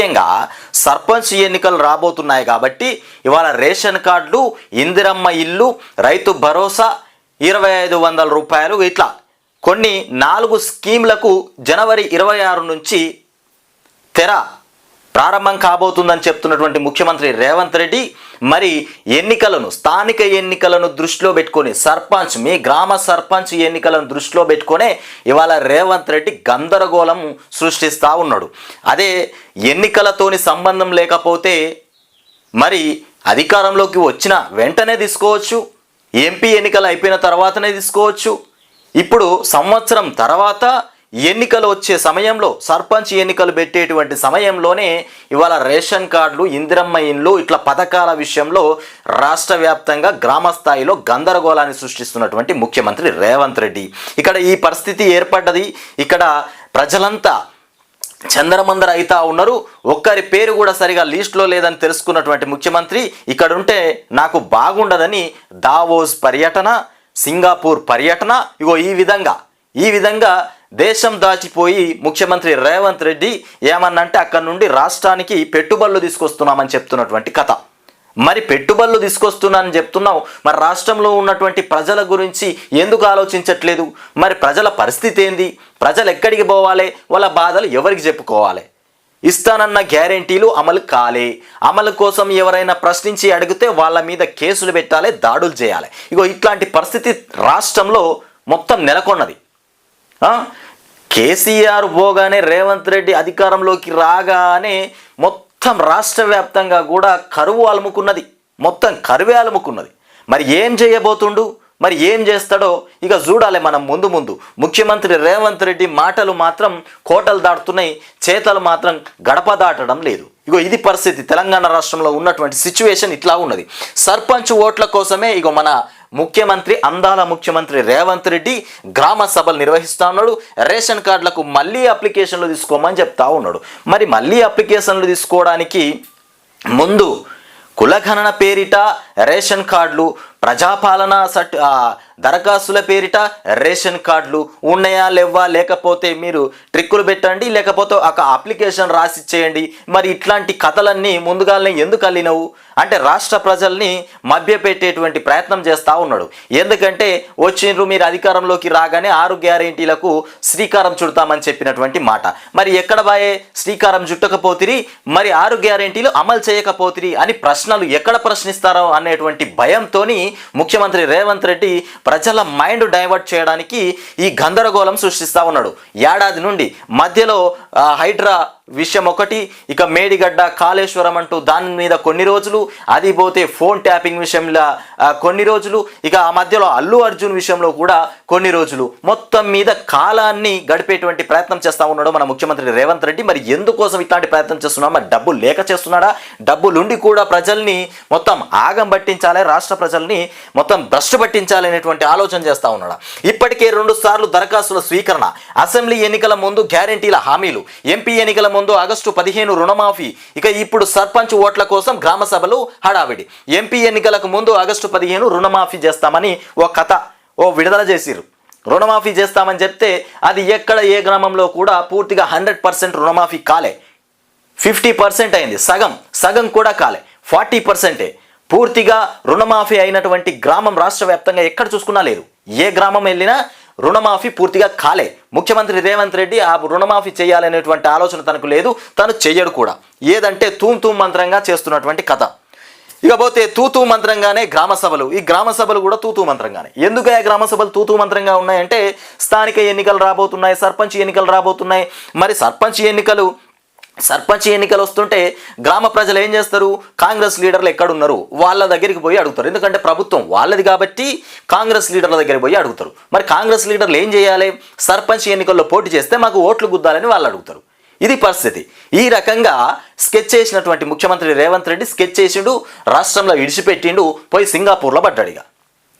ముఖ్యంగా సర్పంచ్ ఎన్నికలు రాబోతున్నాయి కాబట్టి ఇవాళ రేషన్ కార్డులు ఇందిరమ్మ ఇల్లు రైతు భరోసా ఇరవై ఐదు వందల రూపాయలు ఇట్లా. కొన్ని నాలుగు స్కీమ్లకు జనవరి ఇరవై ఆరు నుంచి తెర ప్రారంభం కాబోతుందని చెప్తున్నటువంటి ముఖ్యమంత్రి రేవంత్ రెడ్డి మరి ఎన్నికలను స్థానిక ఎన్నికలను దృష్టిలో పెట్టుకొని సర్పంచ్ మీ గ్రామ సర్పంచ్ ఎన్నికలను దృష్టిలో పెట్టుకొనే ఇవాళ రేవంత్ రెడ్డి గందరగోళం సృష్టిస్తూ ఉన్నాడు. అదే ఎన్నికలతోని సంబంధం లేకపోతే మరి అధికారంలోకి వచ్చిన వెంటనే తీసుకోవచ్చు ఎంపీ ఎన్నికలు అయిపోయిన తర్వాతనే తీసుకోవచ్చు. ఇప్పుడు సంవత్సరం తర్వాత ఎన్నికలు వచ్చే సమయంలో సర్పంచ్ ఎన్నికలు పెట్టేటువంటి సమయంలోనే ఇవాళ రేషన్ కార్డులు ఇందిరమ్మ ఇండ్లు ఇట్లా పథకాల విషయంలో రాష్ట్ర వ్యాప్తంగా గ్రామ స్థాయిలో గందరగోళాన్ని సృష్టిస్తున్నటువంటి ముఖ్యమంత్రి రేవంత్ రెడ్డి. ఇక్కడ ఈ పరిస్థితి ఏర్పడ్డది. ఇక్కడ ప్రజలంతా చందరమందర అయితా ఉన్నారు. ఒక్కరి పేరు కూడా సరిగా లిస్టులో లేదని తెలుసుకున్నటువంటి ముఖ్యమంత్రి ఇక్కడ ఉంటే నాకు బాగుండదని దావోస్ పర్యటన సింగపూర్ పర్యటన ఇగో ఈ విధంగా ఈ విధంగా దేశం దాచిపోయి ముఖ్యమంత్రి రేవంత్ రెడ్డి ఏమన్నంటే అక్కడ నుండి రాష్ట్రానికి పెట్టుబడులు తీసుకొస్తున్నామని చెప్తున్నటువంటి కథ. మరి పెట్టుబడులు తీసుకొస్తున్నానని చెప్తున్నావు. మరి రాష్ట్రంలో ఉన్నటువంటి ప్రజల గురించి ఎందుకు ఆలోచించట్లేదు? మరి ప్రజల పరిస్థితి ఏంది? ప్రజలు ఎక్కడికి పోవాలి? వాళ్ళ బాధలు ఎవరికి చెప్పుకోవాలి? ఇస్తానన్న గ్యారెంటీలు అమలు కాలే. అమలు కోసం ఎవరైనా ప్రశ్నించి అడిగితే వాళ్ళ మీద కేసులు పెట్టాలి దాడులు చేయాలి. ఇగో ఇట్లాంటి పరిస్థితి రాష్ట్రంలో మొత్తం నెలకొన్నది. కేసీఆర్ పోగానే రేవంత్ రెడ్డి అధికారంలోకి రాగానే మొత్తం రాష్ట్ర వ్యాప్తంగా కూడా కరువు అలుముకున్నది. మొత్తం కరువే అలుముకున్నది. మరి ఏం చేయబోతుండు? మరి ఏం చేస్తాడో? ఇక చూడాలి మనం ముందు ముందు. ముఖ్యమంత్రి రేవంత్ రెడ్డి మాటలు మాత్రం కోటలు దాటుతున్నాయి. చేతలు మాత్రం గడప దాటడం లేదు. ఇగో ఇది పరిస్థితి. తెలంగాణ రాష్ట్రంలో ఉన్నటువంటి సిచ్యువేషన్ ఇట్లా ఉన్నది. సర్పంచ్ ఓట్ల కోసమే ఇగో మన ముఖ్యమంత్రి అందాల ముఖ్యమంత్రి రేవంత్ రెడ్డి గ్రామ సభలు నిర్వహిస్తా ఉన్నాడు. రేషన్ కార్డులకు మళ్ళీ అప్లికేషన్లు తీసుకోమని చెప్తా ఉన్నాడు. మరి మళ్ళీ అప్లికేషన్లు తీసుకోవడానికి ముందు కులగణన పేరిట రేషన్ కార్డులు ప్రజాపాలన సట్ దరఖాస్తుల పేరిట రేషన్ కార్డులు ఉన్నాయా లేవా లేకపోతే మీరు ట్రిక్కులు పెట్టండి లేకపోతే ఒక అప్లికేషన్ రాసి చేయండి మరి ఇట్లాంటి కథలన్నీ ముందుగానే ఎందుకు అల్లినవు? అంటే రాష్ట్ర ప్రజల్ని మభ్యపెట్టేటువంటి ప్రయత్నం చేస్తూ ఉన్నాడు. ఎందుకంటే వచ్చిండ్రు మీరు అధికారంలోకి రాగానే ఆరు గ్యారెంటీలకు శ్రీకారం చుడతామని చెప్పినటువంటి మాట. మరి ఎక్కడ బాయే శ్రీకారం చుట్టకపోతిరి? మరి ఆరు గ్యారెంటీలు అమలు చేయకపోతిరి అని ప్రశ్నలు ఎక్కడ ప్రశ్నిస్తారో అనేటువంటి భయంతోని ముఖ్యమంత్రి రేవంత్ రెడ్డి ప్రజల మైండ్ డైవర్ట్ చేయడానికి ఈ గందరగోళం సృష్టిస్తూ ఉన్నాడు. ఏడాది నుండి మధ్యలో హైడ్రా విషయం ఒకటి ఇక మేడిగడ్డ కాళేశ్వరం అంటూ దాని మీద కొన్ని రోజులు అది పోతే ఫోన్ ట్యాపింగ్ విషయంలో కొన్ని రోజులు. ఇక ఆ మధ్యలో అల్లు అర్జున్ విషయంలో కూడా కొన్ని రోజులు. మొత్తం మీద కాలాన్ని గడిపేటువంటి ప్రయత్నం చేస్తా ఉన్నాడు మన ముఖ్యమంత్రి రేవంత్ రెడ్డి. మరి ఎందుకోసం ఇట్లాంటి ప్రయత్నం చేస్తున్నాడు? మరి డబ్బులు లేక చేస్తున్నాడా? డబ్బులుండి కూడా ప్రజల్ని మొత్తం ఆగం పట్టించాలి రాష్ట్ర ప్రజల్ని మొత్తం భ్రష్టు పట్టించాలి అనేటువంటి ఆలోచన చేస్తా ఉన్నాడా? ఇప్పటికే రెండు సార్లు దరఖాస్తుల స్వీకరణ అసెంబ్లీ ఎన్నికల ముందు గ్యారెంటీల హామీలు ఎంపీ ఎన్నికల ముందు ఆగస్టు పదిహేను రుణమాఫీ. ఇక ఇప్పుడు సర్పంచ్ ఓట్ల కోసం గ్రామ సభలు హడావిడి. ఎంపీ ఎన్నికలకు ముందు ఆగస్టు పదిహేను రుణమాఫీ చేస్తామని ఓ కథ ఓ విడుదల చేసిరు రుణమాఫీ చేస్తామని చెప్తే అది ఎక్కడ ఏ గ్రామంలో కూడా పూర్తిగా హండ్రెడ్ పర్సెంట్ రుణమాఫీ కాలే. ఫిఫ్టీ పర్సెంట్ అయింది. సగం సగం కూడా కాలే. ఫార్టీ పర్సెంటే. పూర్తిగా రుణమాఫీ అయినటువంటి గ్రామం రాష్ట్ర వ్యాప్తంగా ఎక్కడ చూసుకున్నా లేదు. ఏ గ్రామం వెళ్ళినా రుణమాఫీ పూర్తిగా కాలే. ముఖ్యమంత్రి రేవంత్ రెడ్డి ఆ రుణమాఫీ చేయాలనేటువంటి ఆలోచన తనకు లేదు తను చెయ్యడు కూడా. ఏదంటే తూమ్ తూమ్ మంత్రంగా చేస్తున్నటువంటి కథ. ఇకపోతే తూతూ మంత్రంగానే గ్రామ సభలు. ఈ గ్రామ సభలు కూడా తూతూ మంత్రంగానే. ఎందుకు ఆ గ్రామ సభలు తూతూ మంత్రంగా ఉన్నాయంటే స్థానిక ఎన్నికలు రాబోతున్నాయి సర్పంచ్ ఎన్నికలు రాబోతున్నాయి. మరి సర్పంచ్ ఎన్నికలు సర్పంచ్ ఎన్నికలు వస్తుంటే గ్రామ ప్రజలు ఏం చేస్తారు? కాంగ్రెస్ లీడర్లు ఎక్కడున్నారు? వాళ్ళ దగ్గరికి పోయి అడుగుతారు. ఎందుకంటే ప్రభుత్వం వాళ్ళది కాబట్టి కాంగ్రెస్ లీడర్ల దగ్గరికి పోయి అడుగుతారు. మరి కాంగ్రెస్ లీడర్లు ఏం చేయాలి? సర్పంచ్ ఎన్నికల్లో పోటీ చేస్తే మాకు ఓట్లు గుద్దాలని వాళ్ళు అడుగుతారు. ఇది పరిస్థితి. ఈ రకంగా స్కెచ్ చేసినటువంటి ముఖ్యమంత్రి రేవంత్ రెడ్డి స్కెచ్ చేసిండు రాష్ట్రంలో ఇడిచిపెట్టిండు పోయి సింగపూర్లో పడ్డాడిగా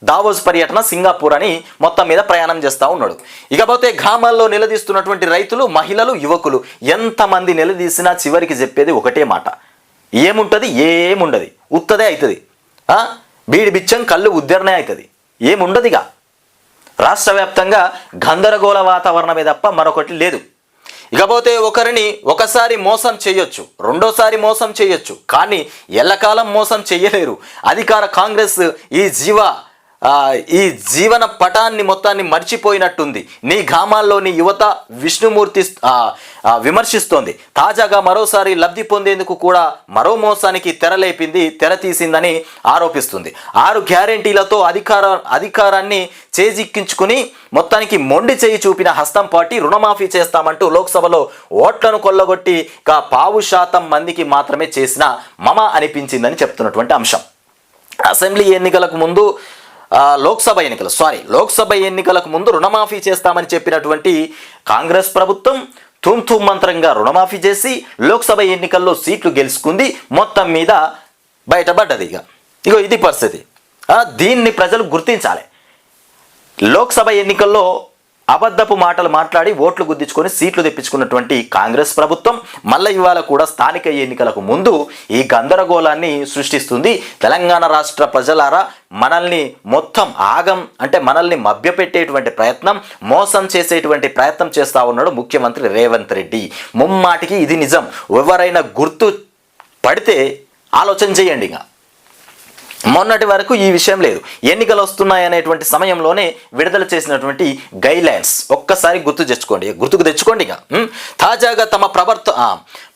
దావోస్ పర్యటన సింగపూర్ అని మొత్తం మీద ప్రయాణం చేస్తూ ఉన్నాడు. ఇకపోతే గ్రామాల్లో నిలదీస్తున్నటువంటి రైతులు మహిళలు యువకులు ఎంతమంది నిలదీసినా చివరికి చెప్పేది ఒకటే మాట. ఏముంటుంది? ఏముండదు? ఉత్తదే అవుతుంది బీడి బిచ్చం కళ్ళు ఉద్దరణే అవుతుంది ఏముండదిగా? రాష్ట్ర వ్యాప్తంగా గందరగోళ వాతావరణమే తప్ప మరొకటి లేదు. ఇకపోతే ఒకరిని ఒకసారి మోసం చేయొచ్చు రెండోసారి మోసం చేయొచ్చు కానీ ఎల్లకాలం మోసం చేయలేరు. అధికార కాంగ్రెస్ ఈ జీవ ఈ జీవన పటాన్ని మొత్తాన్ని మర్చిపోయినట్టుంది. నీ గ్రామాల్లోని యువత విష్ణుమూర్తి విమర్శిస్తోంది. తాజాగా మరోసారి లబ్ధి పొందేందుకు కూడా మరో మోసానికి తెరలేపింది తెర తీసిందని ఆరోపిస్తుంది. ఆరు గ్యారెంటీలతో అధికార అధికారాన్ని చేజిక్కించుకుని మొత్తానికి మొండి చేయి చూపిన హస్తం పార్టీ రుణమాఫీ చేస్తామంటూ లోక్సభలో ఓట్లను కొల్లగొట్టి ఇక పావు శాతం మందికి మాత్రమే చేసిన మమ అనిపించిందని చెప్తున్నటువంటి అంశం. అసెంబ్లీ ఎన్నికలకు ముందు లోక్సభ ఎన్నికలు సారీ లోక్సభ ఎన్నికలకు ముందు రుణమాఫీ చేస్తామని చెప్పినటువంటి కాంగ్రెస్ ప్రభుత్వం తుమ్ మంత్రంగా రుణమాఫీ చేసి లోక్సభ ఎన్నికల్లో సీట్లు గెలుచుకుంది. మొత్తం మీద బయటపడ్డది ఇక. ఇగో ఇది పరిస్థితి. దీన్ని ప్రజలు గుర్తించాలి. లోక్సభ ఎన్నికల్లో అబద్ధపు మాటలు మాట్లాడి ఓట్లు గుద్దించుకొని సీట్లు తెప్పించుకున్నటువంటి కాంగ్రెస్ ప్రభుత్వం మళ్ళీ ఇవాళ కూడా స్థానిక ఎన్నికలకు ముందు ఈ గందరగోళాన్ని సృష్టిస్తుంది. తెలంగాణ రాష్ట్ర ప్రజలారా మనల్ని మొత్తం ఆగం అంటే మనల్ని మభ్యపెట్టేటువంటి ప్రయత్నం మోసం చేసేటువంటి ప్రయత్నం చేస్తా ఉన్నాడు ముఖ్యమంత్రి రేవంత్ రెడ్డి. ముమ్మాటికి ఇది నిజం. ఎవరైనా గుర్తు పడితే ఆలోచన చేయండి ఇంకా. మొన్నటి వరకు ఈ విషయం లేదు. ఎన్నికలు వస్తున్నాయనేటువంటి సమయంలోనే విడుదల చేసినటువంటి గైడ్లైన్స్ ఒక్కసారి గుర్తు తెచ్చుకోండి. గుర్తుకు తెచ్చుకోండి ఇక. తాజాగా తమ ప్రభుత్వ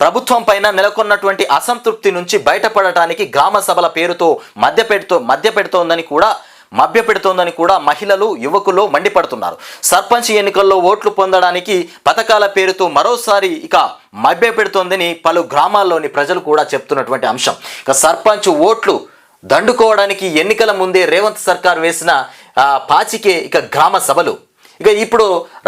ప్రభుత్వం పైన నెలకొన్నటువంటి అసంతృప్తి నుంచి బయటపడటానికి గ్రామ సభల పేరుతో మధ్య పెడుతూ మధ్య పెడుతోందని కూడా మభ్య పెడుతోందని కూడా మహిళలు యువకులు మండిపడుతున్నారు. సర్పంచ్ ఎన్నికల్లో ఓట్లు పొందడానికి పథకాల పేరుతో మరోసారి ఇక మభ్య పెడుతోందని పలు గ్రామాల్లోని ప్రజలు కూడా చెప్తున్నటువంటి అంశం. ఇక సర్పంచ్ ఓట్లు దండుకోవడానికి ఎన్నికల ముందే రేవంత్ సర్కార్ వేసిన పాచికే ఇక గ్రామ సభలు. ఇక ఇప్పుడు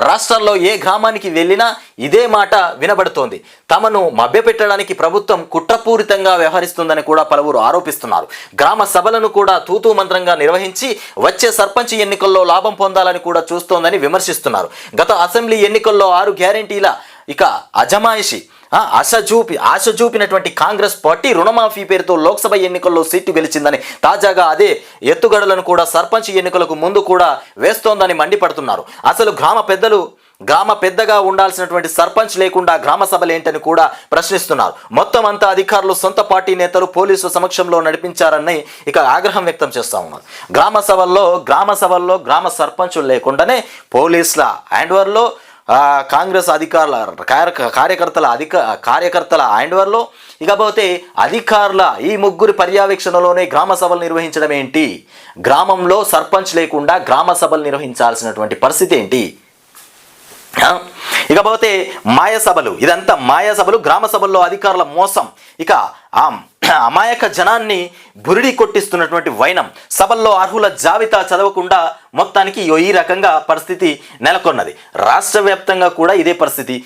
రాష్ట్రంలో ఏ గ్రామానికి వెళ్ళినా ఇదే మాట వినబడుతోంది. తమను మభ్యపెట్టడానికి ప్రభుత్వం కుట్రపూరితంగా వ్యవహరిస్తుందని కూడా పలువురు ఆరోపిస్తున్నారు. గ్రామ సభలను కూడా తూతూ మంత్రంగా నిర్వహించి వచ్చే సర్పంచ్ ఎన్నికల్లో లాభం పొందాలని కూడా చూస్తోందని విమర్శిస్తున్నారు. గత అసెంబ్లీ ఎన్నికల్లో ఆరు గ్యారెంటీల ఇక అజమాయిషి ఆశ చూపి ఆశ చూపినటువంటి కాంగ్రెస్ పార్టీ రుణమాఫీ పేరుతో లోక్సభ ఎన్నికల్లో సీటు గెలిచిందని తాజాగా అదే ఎత్తుగడలను కూడా సర్పంచ్ ఎన్నికలకు ముందు కూడా వేస్తోందని మండిపడుతున్నారు. అసలు గ్రామ పెద్దలు గ్రామ పెద్దగా ఉండాల్సినటువంటి సర్పంచ్ లేకుండా గ్రామ సభలేంటని కూడా ప్రశ్నిస్తున్నారు. మొత్తం అంతా అధికారులు సొంత పార్టీ నేతలు పోలీసుల సమక్షంలో నడిపించారని ఇక ఆగ్రహం వ్యక్తం చేస్తూ ఉన్నారు. గ్రామ సభల్లో గ్రామ సభల్లో గ్రామ సర్పంచులు లేకుండానే పోలీసుల హ్యాండ్వర్లో కాంగ్రెస్ అధికారుల కార్యకర్తల అధిక కార్యకర్తల హ్యాండ్వర్లో ఇకపోతే అధికారుల ఈ ముగ్గురు పర్యవేక్షణలోనే గ్రామ సభలు నిర్వహించడం ఏంటి? గ్రామంలో సర్పంచ్ లేకుండా గ్రామ సభలు నిర్వహించాల్సినటువంటి పరిస్థితి ఏంటి? ఇకపోతే మాయ సభలు ఇదంతా మాయ సభలు గ్రామ సభల్లో అధికారుల మోసం. ఇక ఆ అమాయక జనాన్ని బురిడి కొట్టిస్తున్నటువంటి వైనం. సభల్లో అర్హుల జాబితా చదవకుండా మొత్తానికి ఈ రకంగా పరిస్థితి నెలకొన్నది. రాష్ట్ర వ్యాప్తంగా కూడా ఇదే పరిస్థితి.